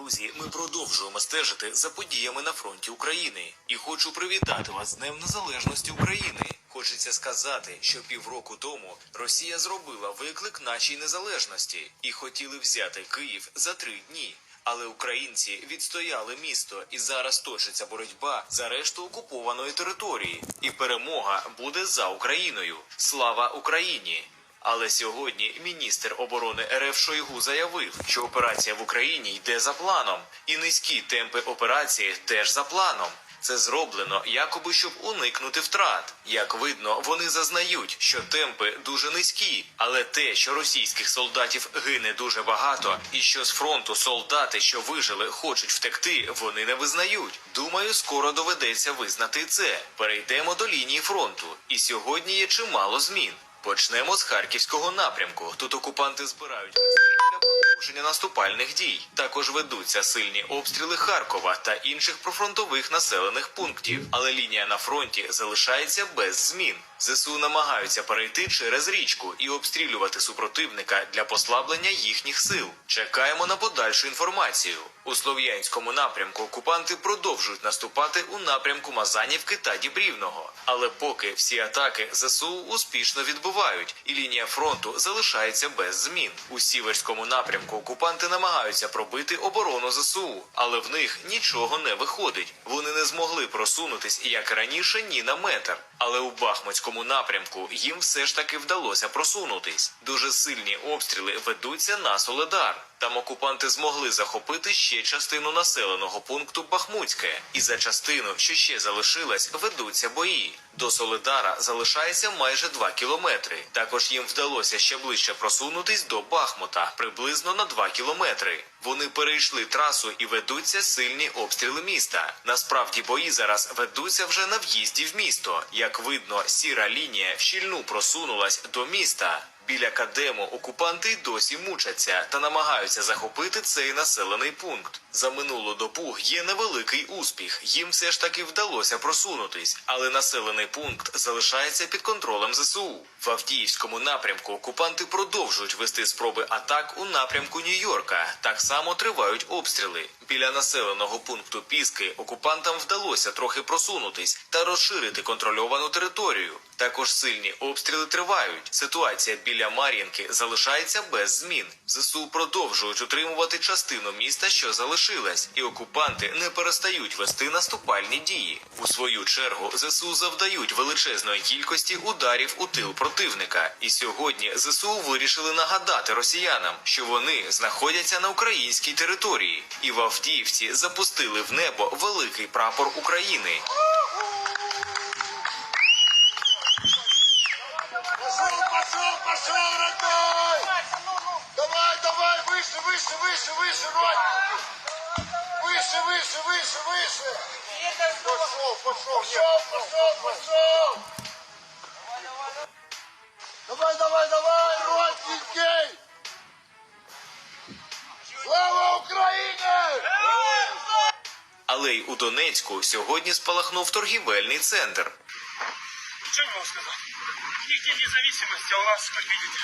Друзі, ми продовжуємо стежити за подіями на фронті України і хочу привітати вас з Днем Незалежності України. Хочеться сказати, що півроку тому Росія зробила виклик нашій незалежності і хотіли взяти Київ за три дні. Але українці відстояли місто, і зараз точиться боротьба за решту окупованої території. І перемога буде за Україною. Слава Україні! Але сьогодні міністр оборони РФ Шойгу заявив, що операція в Україні йде за планом, і низькі темпи операції теж за планом. Це зроблено якоби щоб уникнути втрат. Як видно, вони зазнають, що темпи дуже низькі, але те, що російських солдатів гине дуже багато, і що з фронту солдати, що вижили, хочуть втекти, вони не визнають. Думаю, скоро доведеться визнати це. Перейдемо до лінії фронту, і сьогодні є чимало змін. Почнемо з харківського напрямку. Тут окупанти збирають для продовження наступальних дій. Також ведуться сильні обстріли Харкова та інших профронтових населених пунктів. Але лінія на фронті залишається без змін. ЗСУ намагаються перейти через річку і обстрілювати супротивника для послаблення їхніх сил. Чекаємо на подальшу інформацію. У слов'янському напрямку окупанти продовжують наступати у напрямку Мазанівки та Дібрівного. Але поки всі атаки ЗСУ успішно відбувають, і лінія фронту залишається без змін. У сіверському напрямку окупанти намагаються пробити оборону ЗСУ, але в них нічого не виходить. Вони не змогли просунутись як раніше ні на метр. Але у Бахмутському напрямку їм все ж таки вдалося просунутись. Дуже сильні обстріли ведуться на Соледар. Там окупанти змогли захопити ще частину населеного пункту Бахмутське, і за частину, що ще залишилась, ведуться бої. До Соледара залишається майже 2 кілометри. Також їм вдалося ще ближче просунутись до Бахмута, приблизно на 2 кілометри. Вони перейшли трасу і ведуться сильні обстріли міста. Насправді бої зараз ведуться вже на в'їзді в місто. Як видно, сіра лінія щільну просунулась до міста. Біля Кадему окупанти й досі мучаться та намагаються захопити цей населений пункт. За минулу добу є невеликий успіх. Їм все ж таки вдалося просунутись, але населений пункт залишається під контролем ЗСУ. В Авдіївському напрямку окупанти продовжують вести спроби атак у напрямку Нью-Йорка. Так само тривають обстріли. Біля населеного пункту Піски окупантам вдалося трохи просунутись та розширити контрольовану територію. Також сильні обстріли тривають. Ситуація біля Мар'їнки залишається без змін. ЗСУ продовжують утримувати частину міста, що залишилась, і окупанти не перестають вести наступальні дії. У свою чергу ЗСУ завдають величезної кількості ударів у тил противника. І сьогодні ЗСУ вирішили нагадати росіянам, що вони знаходяться на українській території, і в Авдіївці запустили в небо великий прапор України. выше, выше, выше! Пошел, пошел, пошел, пошел, пошел! Давай, давай, давай, родненький! Слава Україні! Але й у Донецьку сьогодні спалахнув торгівельний центр. Что я могу сказать? У них день независимости, а у нас, как видите,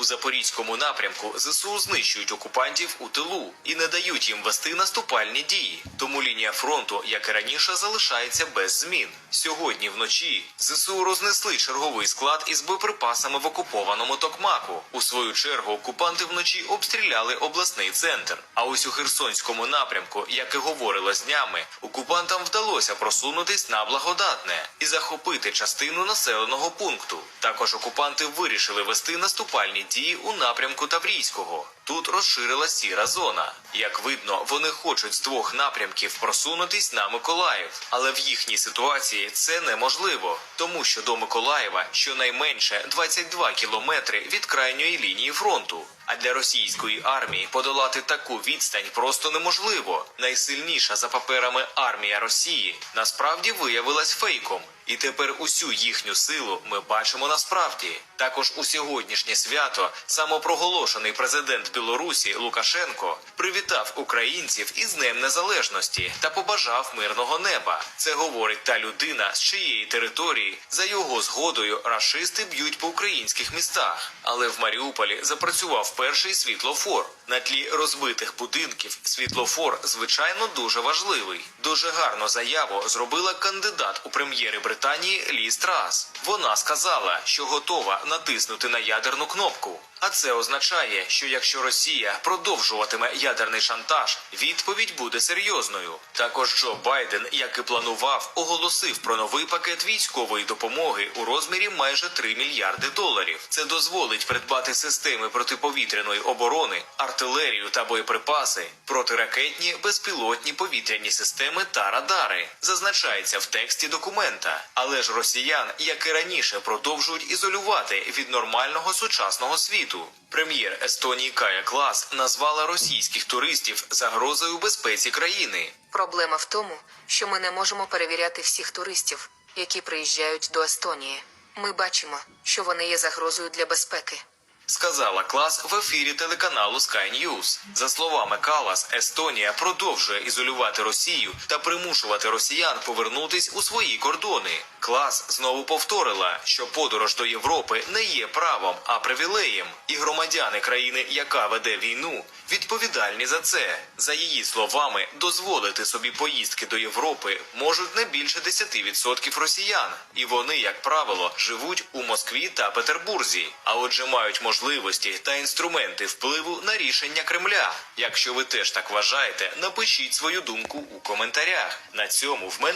У запорізькому напрямку ЗСУ знищують окупантів у тилу і не дають їм вести наступальні дії. Тому лінія фронту, як і раніше, залишається без змін. Сьогодні вночі ЗСУ рознесли черговий склад із боєприпасами в окупованому Токмаку. У свою чергу окупанти вночі обстріляли обласний центр. А ось у Херсонському напрямку, як і говорилось днями, окупантам вдалося просунутись на благодатне і захопити частину населеного пункту. Також окупанти вирішили вести наступальні дії у напрямку Таврійського. Тут розширила сіра зона. Як видно, вони хочуть з двох напрямків просунутись на Миколаїв, але в їхній ситуації це неможливо, тому що до Миколаєва щонайменше 22 кілометри від крайньої лінії фронту. А для російської армії подолати таку відстань просто неможливо. Найсильніша за паперами армія Росії насправді виявилась фейком. І тепер усю їхню силу ми бачимо насправді. Також у сьогоднішнє свято самопроголошений президент Білорусі Лукашенко привітав українців із Днем Незалежності та побажав мирного неба. Це говорить та людина, з чиєї території за його згодою рашисти б'ють по українських містах. Але в Маріуполі запрацював перший світлофор. На тлі розбитих будинків світлофор, звичайно, дуже важливий. Дуже гарну заяву зробила кандидат у прем'єри Британії Лі Страс. Вона сказала, що готова натиснути на ядерну кнопку. А це означає, що якщо Росія продовжуватиме ядерний шантаж, відповідь буде серйозною. Також Джо Байден, як і планував, оголосив про новий пакет військової допомоги у розмірі майже 3 мільярди доларів. Це дозволить придбати системи протиповітряної оборони, артилерію та боєприпаси, протиракетні безпілотні повітряні системи та радари. Зазначається в тексті документа. Але ж росіян, як і раніше, продовжують ізолювати від нормального сучасного світу. Прем'єр Естонії Кая Клас назвала російських туристів загрозою безпеці країни. Проблема в тому, що ми не можемо перевіряти всіх туристів, які приїжджають до Естонії. Ми бачимо, що вони є загрозою для безпеки. Сказала клас в ефірі телеканалу Sky News. За словами Калас, Естонія продовжує ізолювати Росію та примушувати росіян повернутись у свої кордони. Клас знову повторила, що подорож до Європи не є правом, а привілеєм, і громадяни країни, яка веде війну, відповідальні за це. За її словами, дозволити собі поїздки до Європи можуть не більше 10% росіян, і вони, як правило, живуть у Москві та Петербурзі, а отже мають можливості та інструменти впливу на рішення Кремля. Якщо ви теж так вважаєте, напишіть свою думку у коментарях. На цьому в мене.